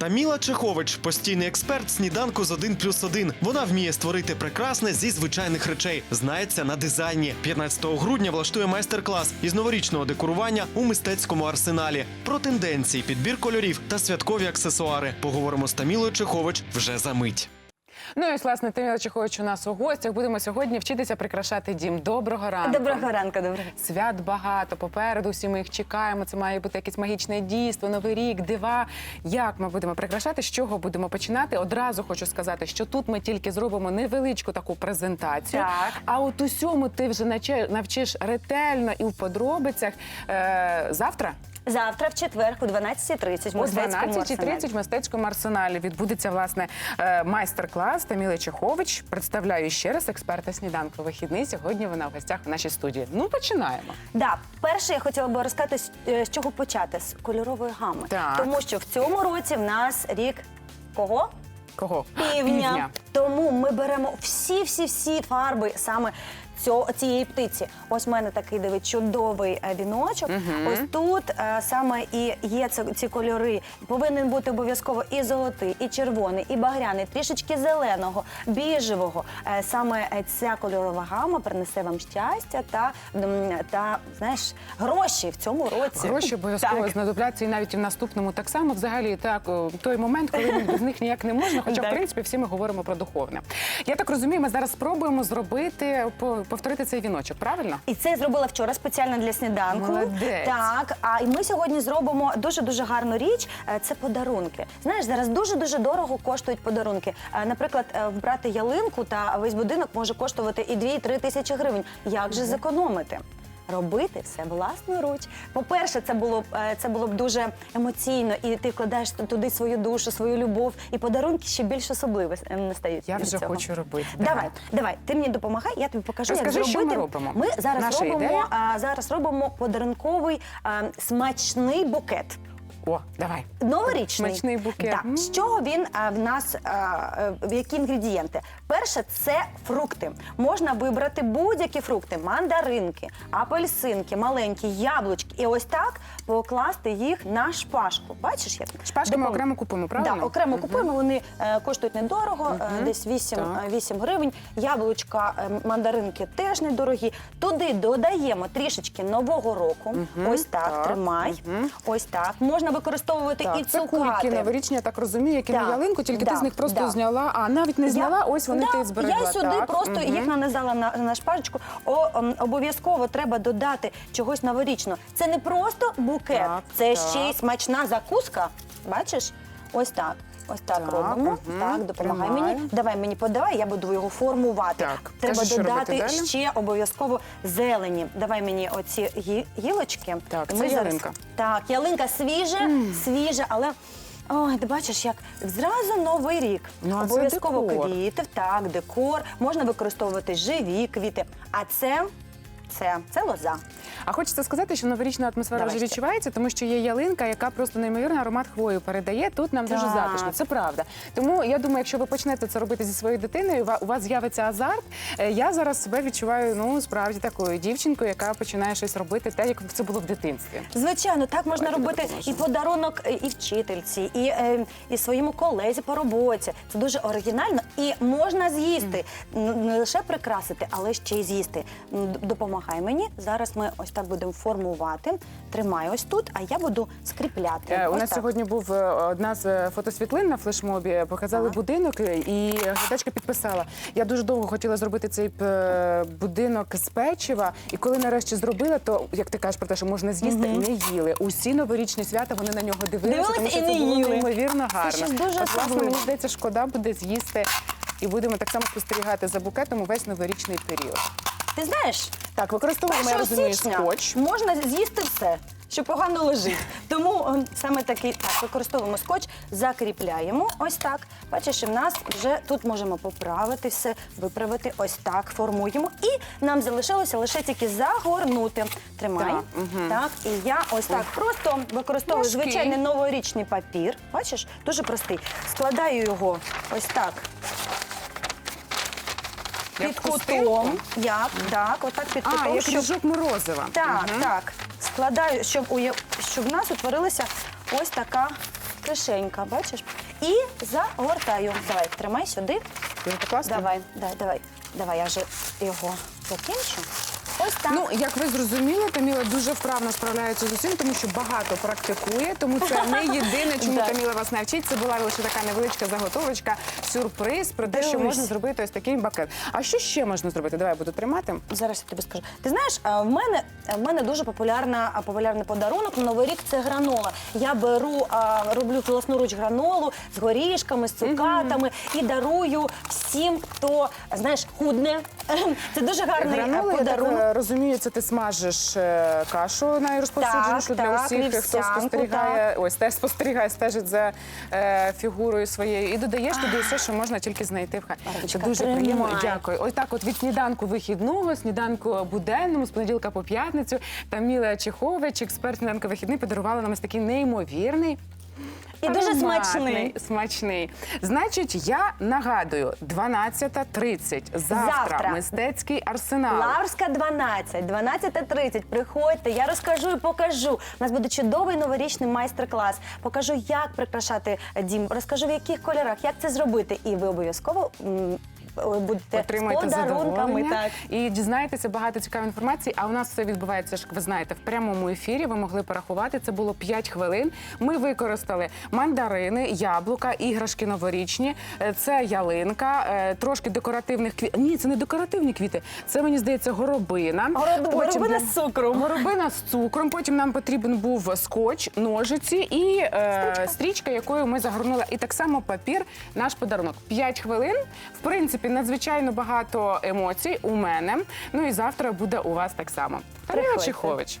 Таміла Чехович постійний експерт сніданку з 1 плюс 1. Вона вміє створити прекрасне зі звичайних речей. Знається на дизайні. 15 грудня влаштує майстер-клас із новорічного декорування у мистецькому арсеналі. Про тенденції, підбір кольорів та святкові аксесуари. Поговоримо з Тамілою Чехович вже за мить. Ну і ось, власне, Тиміла Чехович у нас у гостях. Будемо сьогодні вчитися прикрашати дім. Доброго ранку. Доброго ранку, доброго. Свят багато попереду. Всі ми їх чекаємо. Це має бути якесь магічне дійство, новий рік, дива. Як ми будемо прикрашати? З чого будемо починати? Одразу хочу сказати, що тут ми тільки зробимо невеличку таку презентацію. Так. А от усьому ти вже навчиш ретельно і в подробицях е, завтра. Завтра в четвер о 12.30 в О мистецькому 12.30 арсеналі. в мистецькому арсеналі відбудеться власне е, майстер-клас Таміли Чехович. Представляю ще раз експерта сніданку вихідний. Сьогодні вона в гостях у нашій студії. Ну починаємо. Да, перше я хотіла би розказати, з- е, з чого почати з кольорової гами. Так. Тому що в цьому році в нас рік кого? Кого? Півня. Тому ми беремо всі, всі, всі фарби саме цього, цієї птиці. Ось в мене такий диви чудовий е, віночок. Ось тут е, саме і є це, ці кольори. Повинен бути обов'язково і золотий, і червоний, і багряний, трішечки зеленого, біжевого. Е, саме е, ця кольорова гама принесе вам щастя та, м, та знаєш, гроші в цьому році. Гроші обов'язково Так. знадобляться і навіть і в наступному так само. Взагалі, так о, той момент, коли без них ніяк не можна. Хоча, в Так. принципі, всі ми говоримо про духовне. Я так розумію, ми зараз спробуємо зробити повторити цей віночок. Правильно? І це я зробила вчора спеціально для сніданку. Молодець. Так, а і ми сьогодні зробимо дуже дуже гарну річ. Е, Це подарунки. Знаєш, зараз дуже дуже дорого коштують подарунки. Е, Наприклад, е, вбрати ялинку та весь будинок може коштувати і 2-3 тисячі гривень. Як же зекономити? Робити все власноруч. По-перше, це було б е, це було б дуже емоційно, і ти вкладаєш туди свою душу, свою любов, і подарунки ще більш особливі е, стають. Я від вже цього. хочу робити. Давай, давай, ти мені допомагай, я тобі покажу, Розкажи, як що зробити. ми робимо? Ми зараз Наша робимо ідея? а, зараз робимо подарунковий а, смачний букет. О, давай. Новорічний Смачний букет. Так. З чого він а, в нас а, е, які інгредієнти? Перше, це фрукти. Можна вибрати будь-які фрукти: мандаринки, апельсинки, маленькі, яблучки. І ось так покласти їх на шпажку. Бачиш, як Шпажки ми Допом- окремо купуємо, правильно? Да, окремо купуємо. Вони е, коштують недорого, е, десь 8, Так. е, 8 гривень. Яблучка, е, мандаринки теж недорогі. Туди додаємо трішечки нового року. Ось так, так, тримай. Ось так. Можна використовувати і Так, це цукати. кульки новорічні, я так розумію, які Так, на ялинку, тільки ти з них просто да. зняла, а навіть не зняла, Я- ось вони да, ти зберегла. Я сюди так. просто угу. їх нанизала на, на шпажечку. О, обов'язково треба додати чогось новорічного. Це не просто букет, Так, це так. ще й смачна закуска. Бачиш? Ось так. Ось так, Так, робимо. мгм, Так, допомагай тримаю. мені. Давай мені подавай, я буду його формувати. Так, Треба кажи, що додати робити далі? ще обов'язково зелені. Давай мені оці гі- гілочки. Так, І це ялинка. Так, ялинка свіжа, свіжа, але. Ой, ти бачиш, як зразу новий рік. Ну, а це Обов'язково декор. квітів, так, декор. Можна використовувати живі квіти. А це, це, це лоза. А хочеться сказати, що новорічна атмосфера Давай вже відчувається, тому що є ялинка, яка просто неймовірний аромат хвою передає. Тут нам дуже Так. затишно. Це правда. Тому я думаю, якщо ви почнете це робити зі своєю дитиною, ва- у вас з'явиться азарт. Е, Я зараз себе відчуваю ну справді такою дівчинкою, яка починає щось робити, те, як це було в дитинстві. Звичайно, так можна Давайте робити допоможемо. і подарунок е, і вчительці, і, е, і своєму колезі по роботі. Це дуже оригінально і можна з'їсти. Н- Не лише прикрасити, але ще й з'їсти. М, д- Допомагай мені. Зараз ми ось так будемо формувати. Тримай ось тут, а я буду скріпляти. Е, У Ось нас так. сьогодні був е, одна з е, фотосвітлин на флешмобі. Показали будинок, е, і глядачка підписала. Я дуже довго хотіла зробити цей е, будинок з печива. І коли нарешті зробила, то як ти кажеш про те, що можна з'їсти, не їли. Усі новорічні свята вони на нього дивилися, тому що і це не було їли. неймовірно гарно. щось дуже От, власне, особливе. мені здається, шкода буде з'їсти. І будемо так само спостерігати за букетом увесь новорічний період. Ти знаєш, Так, використовуємо, я 1 розумію, січня скотч. можна з'їсти все, що погано лежить. Тому е, саме такий так, використовуємо скотч, закріпляємо ось так. Бачиш, і в нас вже тут можемо поправити все, виправити ось так, формуємо. І нам залишилося лише тільки загорнути. Тримай. Так. Так, і я ось так просто використовую Важкий. звичайний новорічний папір. Бачиш, дуже простий. Складаю його ось так. Під кутом. Як? Так, отак під А, кутом. як щоб- ріжок морозива. так, так. Складаю, щоб, уя- щоб в нас утворилася ось така кишенька, бачиш? І загортаю. Давай, тримай сюди. Дуже класно. Давай, давай, давай. Давай, я вже його закінчу. Ось так. Ну, як ви зрозуміли, Таміла дуже вправно справляється з усім, тому що багато практикує. Тому це не єдине, чому. Таміла вас навчить. Це була лише така невеличка заготовочка, сюрприз про те, що Дивись. можна зробити ось такий бакет. А що ще можна зробити? Давай я буду тримати. Зараз я тобі скажу. Ти знаєш, а, в мене в мене дуже популярна а, популярний подарунок на новий рік це гранола. Я беру, а, роблю власноруч гранолу з горішками, з цукатами і дарую всім, хто знаєш, худне. Це дуже гарний а, Гранули, я так е, розумію, це ти смажиш е, кашу найрозповсюдженішу Так, для так, усіх, хто вівсянку, спостерігає, ось теж спостерігає, стежить за е, фігурою своєю. І додаєш туди все, що можна тільки знайти в хаті. Це Марочка, дуже тримай. приємно. Дякую. Ось так, от від сніданку вихідного, сніданку буденному, з понеділка по п'ятницю. Таміла Чехович, експерт сніданку вихідний, подарувала нам ось такий неймовірний. І дуже смачний. смачний. Значить, я нагадую, 12.30 завтра, Завтра. мистецький арсенал. Лаврська 12, 12.30. Приходьте, я розкажу і покажу. У нас буде чудовий новорічний майстер-клас. Покажу, як прикрашати дім, розкажу в яких кольорах, як це зробити. І ви обов'язково м, будете Отримайте з подарунками. Так. і дізнаєтеся багато цікавої інформації. А у нас все відбувається, як ви знаєте, в прямому ефірі. Ви могли порахувати. Це було 5 хвилин. Ми використали мандарини, яблука, іграшки новорічні. Е, Це ялинка, е, трошки декоративних квітів. Ні, це не декоративні квіти. Це мені здається горобина. Город- горобина з цукром. Горобина з цукром. Потім нам потрібен був скотч, ножиці і е, стрічка. якою ми загорнули. І так само папір, наш подарунок. П'ять хвилин. В принципі, надзвичайно багато емоцій у мене. Ну і завтра буде у вас так само. Тарина Приходьте.